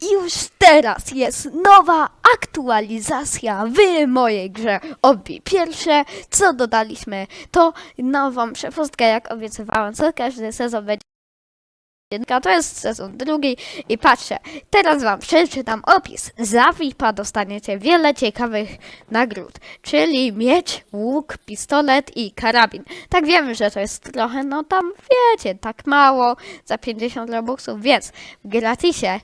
I już teraz jest nowa aktualizacja w mojej grze Obi. Pierwsze, co dodaliśmy, to nową przepustkę, jak obiecywałem, co każdy sezon będzie. jedynka, To jest sezon drugi i patrzcie, teraz wam przeczytam opis. Za VIPa dostaniecie wiele ciekawych nagród, czyli miecz, łuk, pistolet i karabin. Tak wiemy, że to jest trochę, no tam wiecie, tak mało, za 50 robuxów, więc w gratisie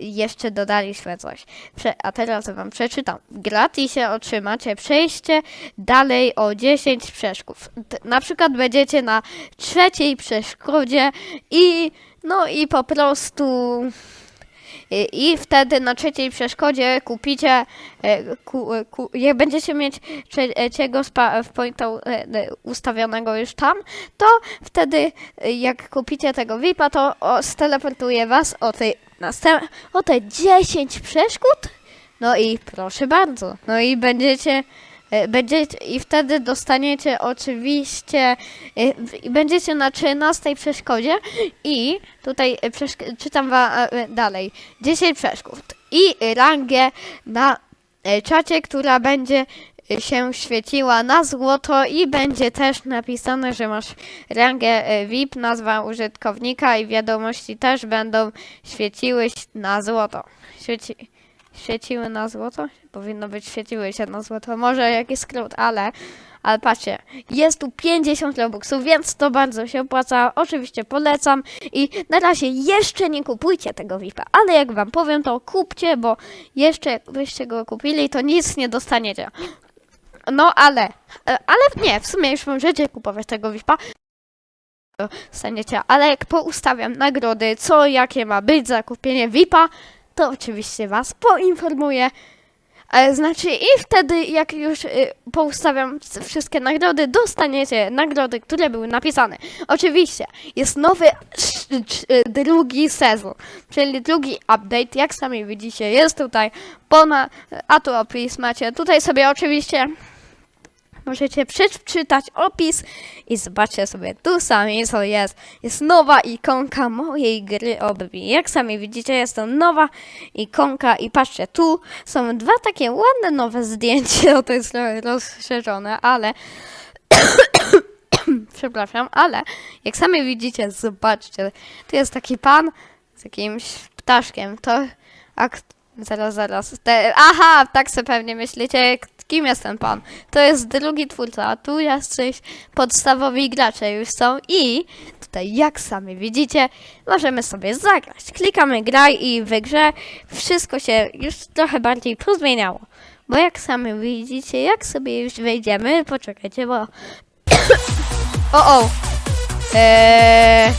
jeszcze dodaliśmy coś. Prze- a teraz wam przeczytam. W gratisie otrzymacie przejście dalej o 10 przeszkód. T- na przykład będziecie na trzeciej przeszkodzie i no i po prostu i, wtedy na trzeciej przeszkodzie kupicie e, ku, e, ku, jak będziecie mieć trzeciego pointa e, ustawionego już tam, to wtedy jak kupicie tego VIPa, to steleportuje was o tej następ- o te 10 przeszkód. No i proszę bardzo. No i będziecie e, będziecie i wtedy dostaniecie oczywiście e, będziecie na 13 przeszkodzie i tutaj e, czytam wam dalej 10 przeszkód i rangę na czacie, która będzie się świeciła na złoto i będzie też napisane, że masz rangę e, VIP, nazwa użytkownika i wiadomości też będą świeciły na złoto. Świeci, świeciły na złoto? Powinno być świeciły się na złoto. Może jakiś skrót, ale, ale patrzcie, jest tu 50 robuxów, więc to bardzo się opłaca. Oczywiście polecam i na razie jeszcze nie kupujcie tego VIPa, ale jak wam powiem, to kupcie, bo jeszcze byście go kupili, to nic nie dostaniecie. No ale, e, ale nie, w sumie już możecie kupować tego VIPa. Staniecie, ale jak poustawiam nagrody, co jakie ma być za kupienie VIPa, to oczywiście was poinformuję. E, Znaczy i wtedy jak już y, poustawiam wszystkie nagrody, dostaniecie nagrody, które były napisane. Oczywiście jest nowy y, drugi sezon, czyli drugi update, jak sami widzicie, jest tutaj pona, a tu opis macie. Tutaj sobie oczywiście możecie przeczytać opis i zobaczcie sobie tu sami co jest. Jest nowa ikonka mojej gry Obbi. Jak sami widzicie jest to nowa ikonka i patrzcie, tu są dwa takie ładne nowe zdjęcia, no to jest rozszerzone, ale przepraszam, ale jak sami widzicie, zobaczcie, tu jest taki pan z jakimś ptaszkiem, to zaraz, zaraz, te, aha, tak sobie pewnie myślicie, kim jest ten pan? To jest drugi twórca, a tu jacyś podstawowi gracze już są i tutaj jak sami widzicie, możemy sobie zagrać. Klikamy graj i w grze wszystko się już trochę bardziej pozmieniało. Bo jak sami widzicie, jak sobie już wejdziemy, poczekajcie, bo... o, o! Eee,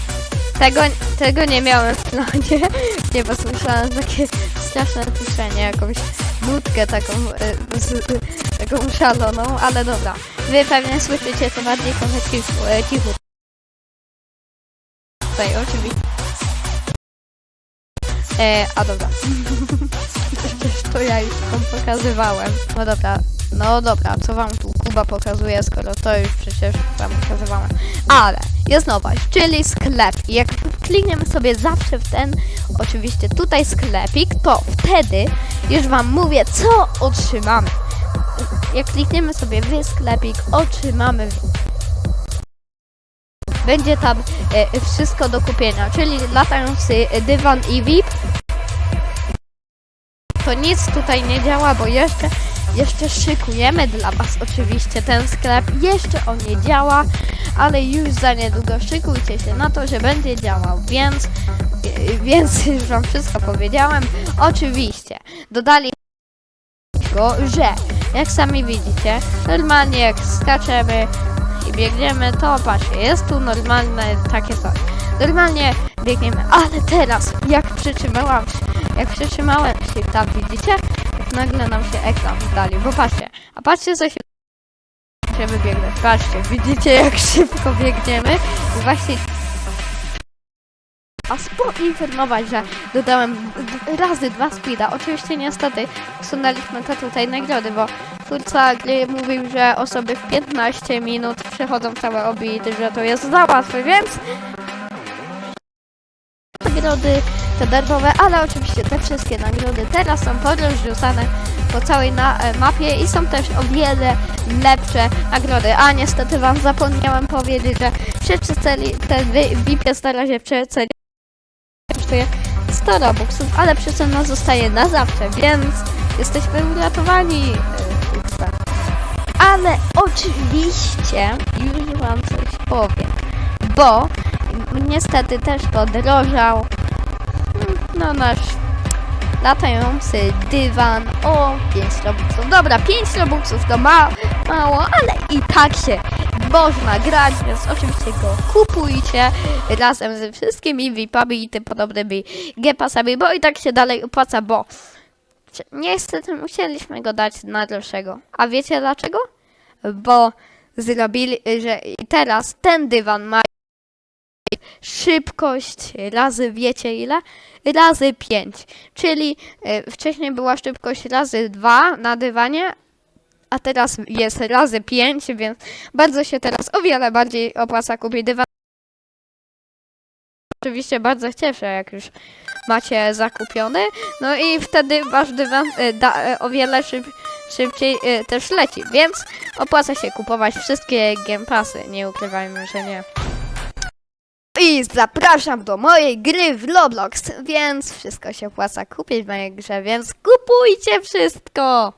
tego, tego nie miałem w planie. Nie, bo słyszałem takie straszne puszczenie, jakąś nutkę taką, e, z, taką szaloną, ale dobra. Wy pewnie słyszycie to bardziej trochę cicho. E, cicho. Tutaj oczywiście. E, a dobra. Przecież to ja już wam pokazywałem. No dobra, no dobra, co wam tu Kuba pokazuje, skoro to już przecież wam pokazywałem. Ale jest nowość, czyli sklep. Jak klikniemy sobie zawsze w ten, oczywiście tutaj sklepik, to wtedy już wam mówię, co otrzymamy. Jak klikniemy sobie w sklepik, otrzymamy będzie tam e, wszystko do kupienia, czyli latający dywan i VIP. To nic tutaj nie działa, bo jeszcze, jeszcze szykujemy dla Was oczywiście ten sklep. Jeszcze on nie działa, ale już za niedługo szykujcie się na to, że będzie działał, więc, więc już Wam wszystko powiedziałem. Oczywiście dodali go, że jak sami widzicie, normalnie jak skaczemy i biegniemy, to patrzcie, jest tu normalne takie coś. Normalnie biegniemy, ale teraz jak przytrzymałam się, jak przytrzymałem się tam, widzicie? Nagle nam się ekran dali, bo patrzcie, a patrzcie co się się wybiegnąć. Patrzcie, widzicie jak szybko biegniemy i właśnie was poinformować, że dodałem razy dwa speeda. Oczywiście niestety usunęliśmy te tutaj nagrody, bo twórca gry mówił, że osoby w 15 minut przechodzą całe obity, że to jest za łatwe, więc nagrody te darmowe, ale oczywiście te wszystkie nagrody teraz są porozrzucane po całej na, e, mapie i są też o wiele lepsze nagrody. A niestety wam zapomniałem powiedzieć, że przeceny ten VIP jest na razie przecenie kosztuje 100 robuxów, ale przecena zostaje na zawsze, więc jesteśmy uratowani. e. Ale oczywiście już wam coś powiem, bo niestety też podrożał no nasz latający dywan o 5 robuxów. Dobra, 5 robuxów to ma, mało, ale i tak się można grać, więc oczywiście go kupujcie razem ze wszystkimi VIP-ami i tym podobnymi gepasami, bo i tak się dalej opłaca, bo niestety musieliśmy go dać na droższego. A wiecie dlaczego? Bo zrobili, że teraz ten dywan ma szybkość razy wiecie ile? Razy 5. Czyli e, wcześniej była szybkość razy 2 na dywanie, a teraz jest razy 5, więc bardzo się teraz o wiele bardziej opłaca kupić dywan. Oczywiście bardzo cieszę, jak już macie zakupiony. No i wtedy wasz dywan e, da, e, o wiele szyb, szybciej e, też leci, więc opłaca się kupować wszystkie Game Passy, nie ukrywajmy, że nie. Zapraszam do mojej gry w Roblox, więc wszystko się opłaca kupić w mojej grze, więc kupujcie wszystko!